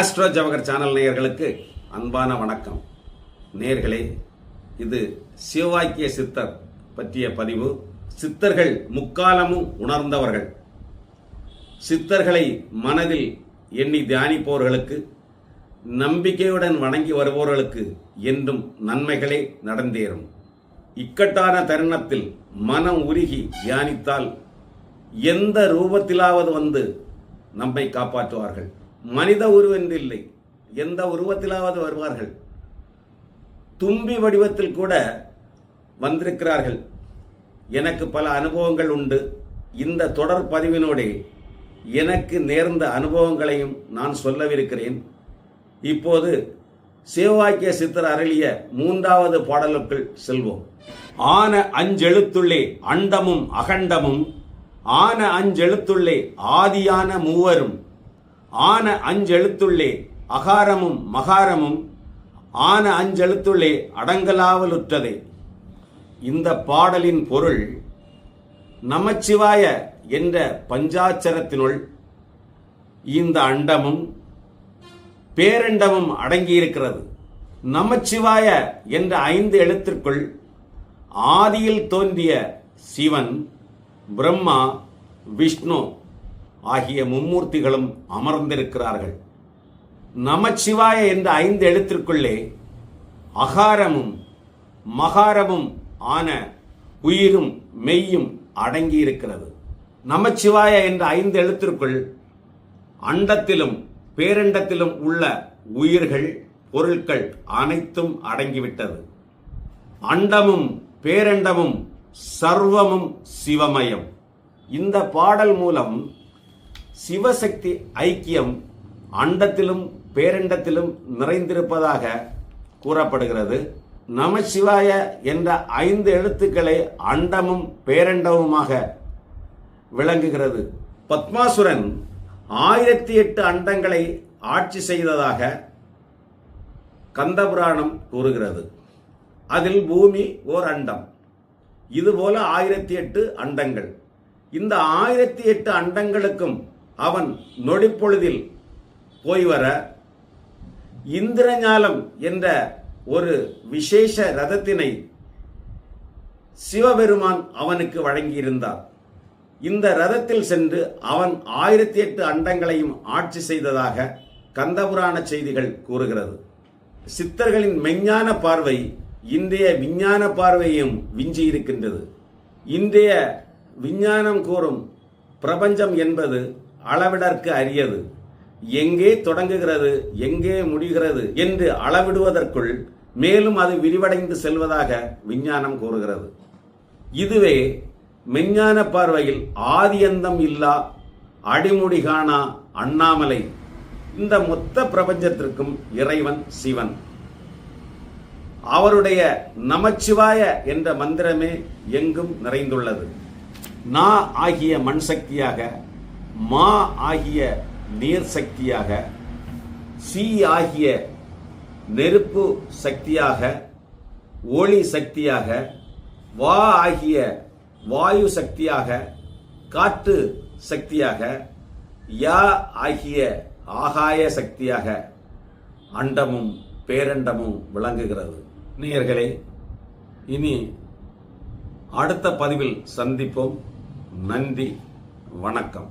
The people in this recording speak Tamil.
ஆஸ்ட்ரோ ஜவகர் சேனல் நேயர்களுக்கு அன்பான வணக்கம். நேர்களே இது சிவவாக்கிய சித்தர் பற்றிய பதிவு. சித்தர்கள் முக்காலமும் உணர்ந்தவர்கள். சித்தர்களை மனதில் எண்ணி தியானிப்பவர்களுக்கு நம்பிக்கையுடன் வணங்கி வருபவர்களுக்கு என்றும் நன்மைகளே நடந்தேறும். இக்கட்டான தருணத்தில் மனம் உருகி தியானித்தால் எந்த ரூபத்திலாவது வந்து நம்மை காப்பாற்றுவார்கள்? மனித உருவென்றில்லை. எந்த உருவத்திலாவது வருவார்கள். தும்பி வடிவத்தில் கூட வந்திருக்கிறார்கள். எனக்கு பல அனுபவங்கள் உண்டு. இந்த தொடர் பதிவினோடே எனக்கு நேர்ந்த அனுபவங்களையும் நான் சொல்லவிருக்கிறேன். இப்போது சிவவாக்கிய சித்தர் அருளிய மூன்றாவது பாடலுக்குள் செல்வோம். ஆன அஞ்செழுத்துள்ளே அண்டமும் அகண்டமும் ஆன அஞ்செழுத்துள்ளே ஆதியான மூவரும் ஆன அஞ்செழுத்துள்ளே அகாரமும் மகாரமும் ஆன அஞ்செழுத்துள்ளே அடங்கலாவலுற்றதே. இந்த பாடலின் பொருள் நமச்சிவாய என்ற பஞ்சாட்சரத்தினுள் இந்த அண்டமும் பேரண்டமும் அடங்கியிருக்கிறது. நமச்சிவாய என்ற ஐந்து எழுத்திற்குள் ஆதியில் தோன்றிய சிவன் பிரம்மா விஷ்ணு ஆகிய மும்மூர்த்திகளும் அமர்ந்திருக்கிறார்கள். நமச்சிவாய என்ற ஐந்து எழுத்திற்குள்ளே அகாரமும் மகாரமும் ஆன உயிரும் மெய்யும் அடங்கியிருக்கிறது. நமச்சிவாய என்ற ஐந்து எழுத்திற்குள் அண்டத்திலும் பேரண்டத்திலும் உள்ள உயிர்கள் பொருட்கள் அனைத்தும் அடங்கிவிட்டது. அண்டமும் பேரண்டமும் சர்வமும் சிவமயம். இந்த பாடல் மூலம் சிவசக்தி ஐக்கியம் அண்டத்திலும் பேரண்டத்திலும் நிறைந்திருப்பதாக கூறப்படுகிறது. நமசிவாய என்ற ஐந்து எழுத்துக்களை அண்டமும் பேரண்டமுமாக விளங்குகிறது. பத்மாசுரன் ஆயிரத்தி எட்டு அண்டங்களை ஆட்சி செய்ததாக கந்தபுராணம் கூறுகிறது. அதில் பூமி ஓர் அண்டம். இதுபோல ஆயிரத்தி எட்டு அண்டங்கள். இந்த ஆயிரத்தி எட்டு அண்டங்களுக்கும் அவன் நொடிப்பொழுதில் போய் வர இந்திரஞாலம் என்ற ஒரு விசேஷ ரதத்தினை சிவபெருமான் அவனுக்கு வழங்கியிருந்தார். இந்த ரதத்தில் சென்று அவன் ஆயிரத்தி எட்டு அண்டங்களையும் ஆட்சி செய்ததாக கந்தபுராண செய்திகள் கூறுகிறது. சித்தர்களின் மெஞ்ஞான பார்வை இன்றைய விஞ்ஞான பார்வையும் விஞ்சி இருக்கின்றது. இன்றைய விஞ்ஞானம் கூறும் பிரபஞ்சம் என்பது அளவிடற்கு அரியது. எங்கே தொடங்குகிறது எங்கே முடிகிறது என்று அளவிடுவதற்குள் மேலும் அது விரிவடைந்து செல்வதாக விஞ்ஞானம் கூறுகிறது. இதுவே மெஞ்ஞான பார்வையில் ஆதியந்தம் இல்லா அடிமுடி காணா அண்ணாமலை இந்த மொத்த பிரபஞ்சத்திற்கும் இறைவன் சிவன். அவருடைய நமச்சிவாய என்ற மந்திரமே எங்கும் நிறைந்துள்ளது. நா ஆகிய மண் சக்தியாக மா ஆகிய நீர் சக்தியாக சி ஆகிய நெருப்பு சக்தியாக ஒளி சக்தியாக வா ஆகிய வாயு சக்தியாக காற்று சக்தியாக யா ஆகிய ஆகாய சக்தியாக அண்டமும் பேரண்டமும் விளங்குகிறது. நேயர்களே இனி அடுத்த பதிவில் சந்திப்போம். நன்றி வணக்கம்.